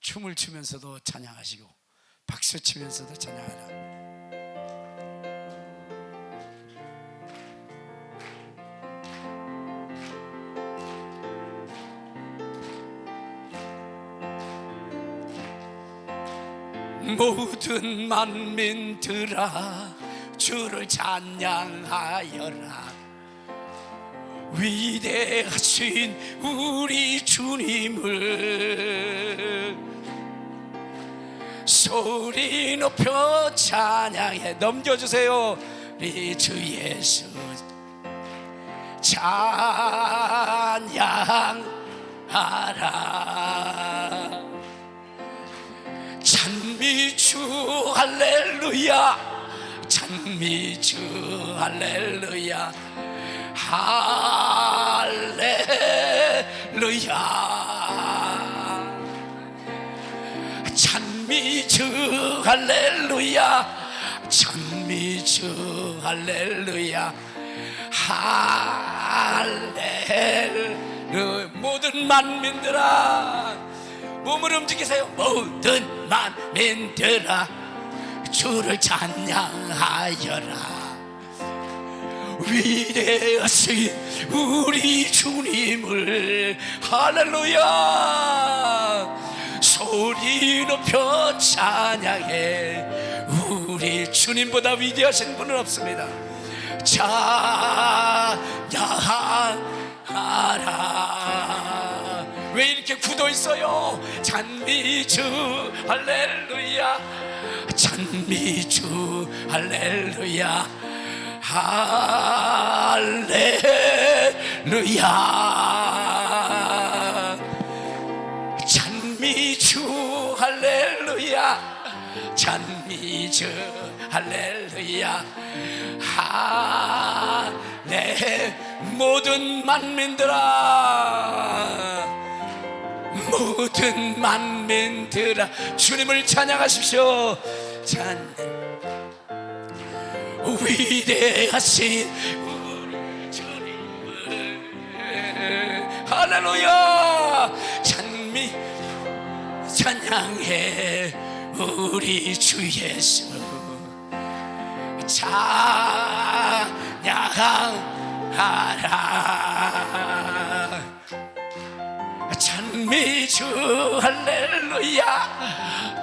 춤을 추면서도 찬양하시고 박수 치면서도 찬양하라. 모든 만민들아 주를 찬양하여라 위대하신 우리 주님을 소리 높여 찬양해 넘겨주세요. 우리 주 예수. 찬양하라. 찬미주 할렐루야. 찬미주 할렐루야 할렐루야. 찬미주 할렐루야. 찬미주 할렐루야. 할렐루야 모든 만민들아. 몸을 움직이세요. 모든 만민들아. 주를 찬양하여라 위대하신 우리 주님을. 할렐루야! 소리 높여 찬양해. 우리 주님보다 위대하신 분은 없습니다. 찬양하라. 왜 이렇게 굳어 있어요? 찬미주 할렐루야. 찬미주 할렐루야 할렐루야. 찬미주 할렐루야. 찬미주 할렐루야. 할렐 모든 만민들아. 모든 만민들아. 주님을 찬양하십시오. 찬 위대하신 우리 주님을 할렐루야! 찬미 찬양해 우리 주 예수. 찬양하라. 찬미주 할렐루야!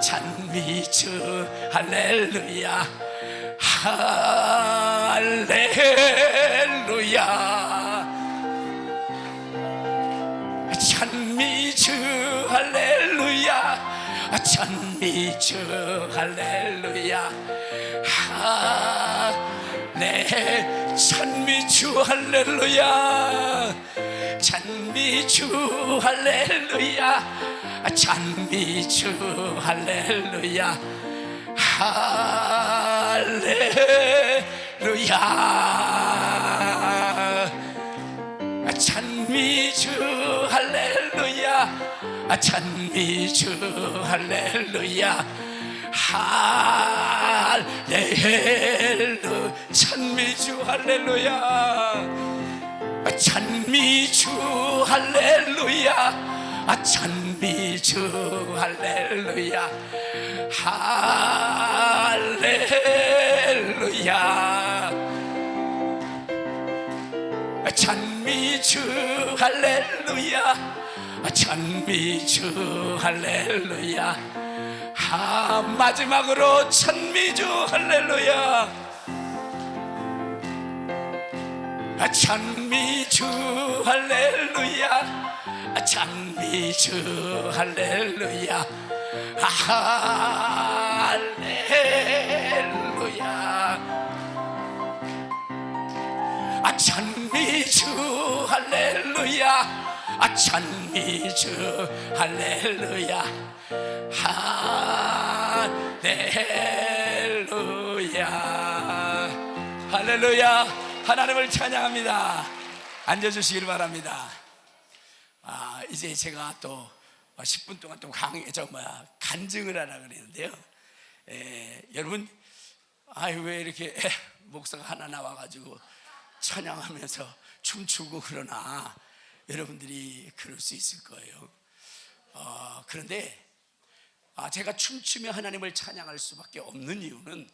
찬미주 할렐루야 할렐루야. 찬미주 할렐루야. 찬미주 할렐루야. 할렐 찬미주 할렐루야. 찬미주 할렐루야. 찬미주 할렐루야 할렐루야. 찬미주 할렐루야. 찬미주 할렐루야. 할렐루. 찬미주 할렐루야. 찬미주 할렐루야 찬미 주 할렐루야. 할렐루야. 찬미 주 할렐루야. 찬미 주 할렐루야. 하 마지막으로 찬미 주 할렐루야 찬미주 할렐루야. 찬미주 할렐루야. 할렐루야. 아 찬미주 할렐루야. 아 찬미주 할렐루야. 할렐루야. 할렐루야 하나님을 찬양합니다. 앉아주시기를 바랍니다. 아 이제 제가 또 10분 동안 또 강의 저 뭐야 간증을 하라 그랬는데요. 에, 여러분 아유 왜 이렇게 목사가 하나 나와가지고 찬양하면서 춤추고 그러나? 여러분들이 그럴 수 있을 거예요. 어, 그런데 아, 제가 춤추며 하나님을 찬양할 수밖에 없는 이유는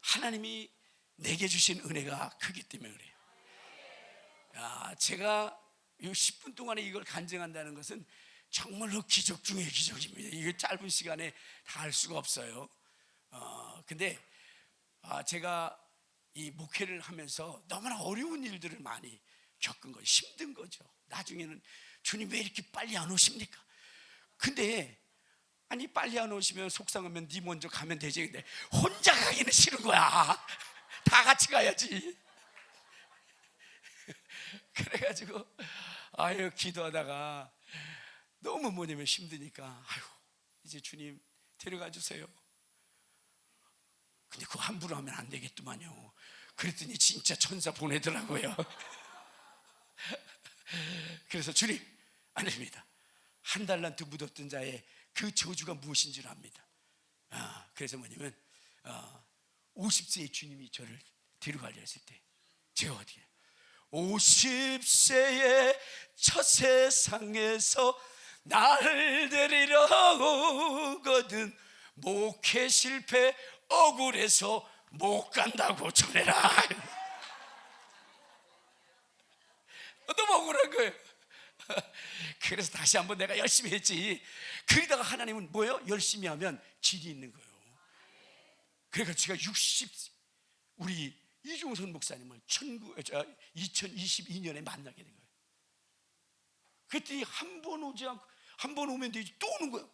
하나님이 내게 주신 은혜가 크기 때문에 그래요. 야, 제가 이 10분 동안에 이걸 간증한다는 것은 정말로 기적 중의 기적입니다. 이게 짧은 시간에 다 할 수가 없어요. 어, 근데 아, 제가 이 목회를 하면서 너무나 어려운 일들을 많이 겪은 거예요. 힘든 거죠. 나중에는 주님 왜 이렇게 빨리 안 오십니까? 근데 아니 빨리 안 오시면 속상하면 네 먼저 가면 되지. 근데 혼자 가기는 싫은 거야. 다 같이 가야지. 그래가지고 아유 기도하다가 너무 뭐냐면 힘드니까 아유 이제 주님 데려가 주세요. 근데 그거 함부로 하면 안 되겠더만요. 그랬더니 진짜 천사 보내더라고요. 그래서 주님 아닙니다. 한 달란트 묻었던 자의 그 저주가 무엇인 줄 압니다. 아, 그래서 뭐냐면 어, 50세의 주님이 저를 데려가려 했을 때 제가 어떻게 50세의 첫 세상에서 나를 데리러 오거든 목회 실패 억울해서 못 간다고 전해라. 너무 억울한 거예요. 그래서 다시 한번 내가 열심히 했지. 그러다가 하나님은 뭐예요? 열심히 하면 질이 있는 거예요 그러니까 제가 60 우리 이중선 목사님을 2022년에 만나게 된 거예요. 그랬더니 한번 오지 않고 한 번 오면 되지 또 오는 거예요.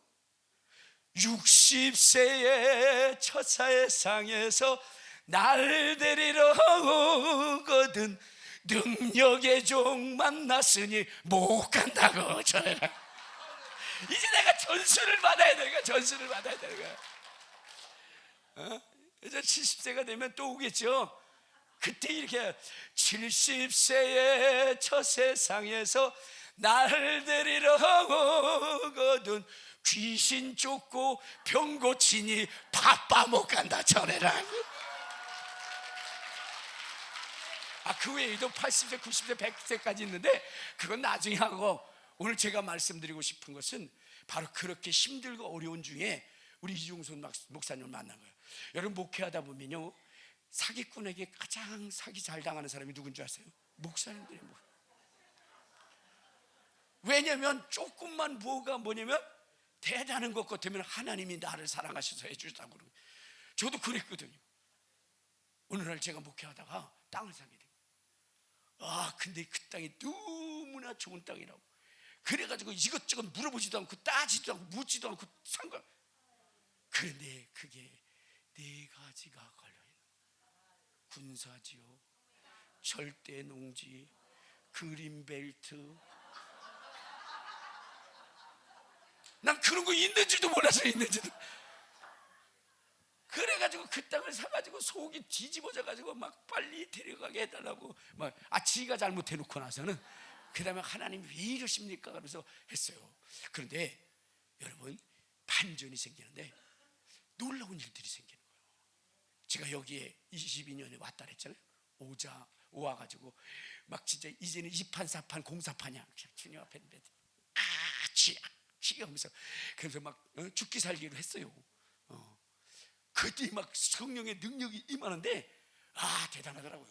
60세의 첫사의 상에서 날 데리러 오거든 능력의 종 만났으니 못 간다고 전해라. 이제 내가 전수를 받아야 되니까 전수를 받아야 되는 거야. 어? 이제 70세가 되면 또 오겠죠. 그때 이렇게 70세의 첫 세상에서 나를 데리러 오거든 귀신 쫓고 병 고치니 바빠 못 간다 전해라 아 그 외에도 80세, 90세, 100세까지 있는데 그건 나중에 하고 오늘 제가 말씀드리고 싶은 것은 바로 그렇게 힘들고 어려운 중에 우리 이중순 목사님을 만난 거예요. 여러분 목회하다 보면요 사기꾼에게 가장 사기 잘 당하는 사람이 누군 줄 아세요? 목사님들이 뭐. 왜냐면 조금만 뭐가 뭐냐면 대단한 것 같으면 하나님이 나를 사랑하셔서 해주셨다고 그러고. 저도 그랬거든요. 어느 날 제가 목회하다가 땅을 사게 돼요. 아 근데 그 땅이 너무나 좋은 땅이라고. 그래가지고 이것저것 물어보지도 않고 따지도 않고 묻지도 않고 산 거야 그런데 그게 네 가지가 걸려 있는 군사지요 절대 농지 그린벨트. 난 그런 거 있는지도 몰라서 있는지도. 그래가지고 그 땅을 사가지고 속이 뒤집어져가지고 막 빨리 데려가게 해달라고 막 아 지가 잘못해놓고 나서는 그 다음에 하나님 왜 이러십니까? 그러면서 했어요. 그런데 여러분 반전이 생기는데 놀라운 일들이 생기는 거예요. 제가 여기에 22년에 왔다 그랬잖아요. 오자 오와 가지고 막 진짜 이제는 이판사판 공사판이야 주님 앞에 아 쥐야 쥐야 하면서 그래서 막 어, 죽기 살기로 했어요. 어. 그때 막 성령의 능력이 임하는데 아 대단하더라고요.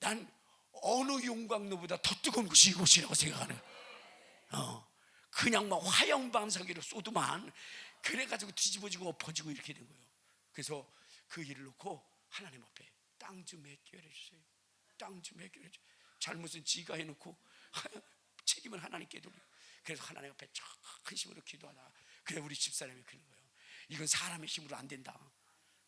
난 어느 용광로보다 더 뜨거운 것이 이곳이라고 생각하는 어. 그냥 막 화형 방사기로 쏘더만 그래가지고 뒤집어지고 엎어지고 이렇게 된 거예요. 그래서 그 일을 놓고 하나님 앞에 땅 좀 해결해 주세요. 땅 좀 해결해 주세요 잘못은 지가 해놓고 책임은 하나님께 돌려. 그래서 하나님 앞에 큰 힘으로 기도하다 그래 우리 집사람이 그런 거예요. 이건 사람의 힘으로 안 된다.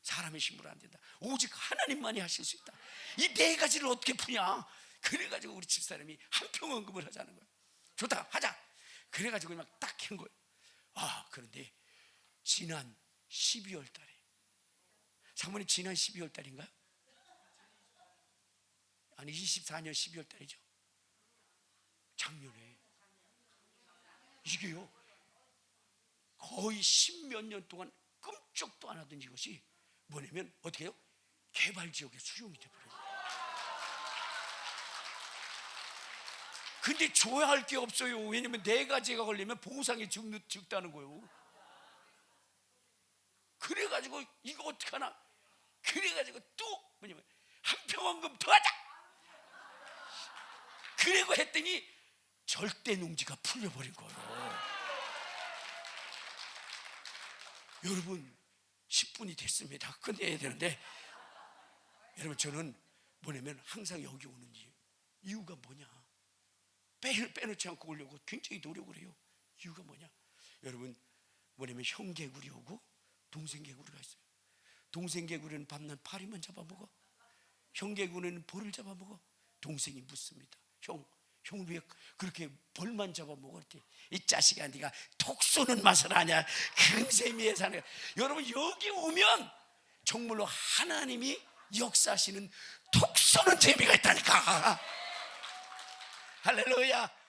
사람의 힘으로 안 된다. 오직 하나님만이 하실 수 있다. 이 네 가지를 어떻게 푸냐? 그래가지고 우리 집사람이 한평원금을 하자는 거예요. 좋다 하자. 그래가지고 막 딱 한 거예요. 아 그런데 지난 12월 달에. 사모님 지난 12월 달인가요? 아니 24년 12월 달이죠. 작년에. 이게요 거의 십몇 년 동안 끔찍도 안 하던 이것이 뭐냐면 어떻게 해요? 개발 지역에 수용이 돼버려요. 근데 줘야 할 게 없어요. 왜냐면 네 가지가 걸리면 보상이 적, 적다는 거예요 그래가지고 이거 어떡하나? 그래가지고 또 뭐냐면 한 평원금 더 하자! 그리고 했더니 절대 농지가 풀려버린 거예요. 여러분 10분이 됐습니다. 끝내야 되는데 여러분 저는 뭐냐면 항상 여기 오는 이유. 이유가 뭐냐? 빼, 빼놓지 않고 오려고 굉장히 노력을 해요. 이유가 뭐냐? 여러분 뭐냐면 형 개구리 오고 동생 개구리가 있어요. 동생 개구리는 밤낮 파리만 잡아먹어. 형 개구리는 벌을 잡아먹어. 동생이 묻습니다. 형, 형 왜 그렇게 벌만 잡아먹을 때이 자식아 네가 톡 쏘는 맛을 아냐 금세미에 사는 여러분 여기 오면 정말로 하나님이 역사하시는 톡 쏘는 재미가 있다니까. 할렐루야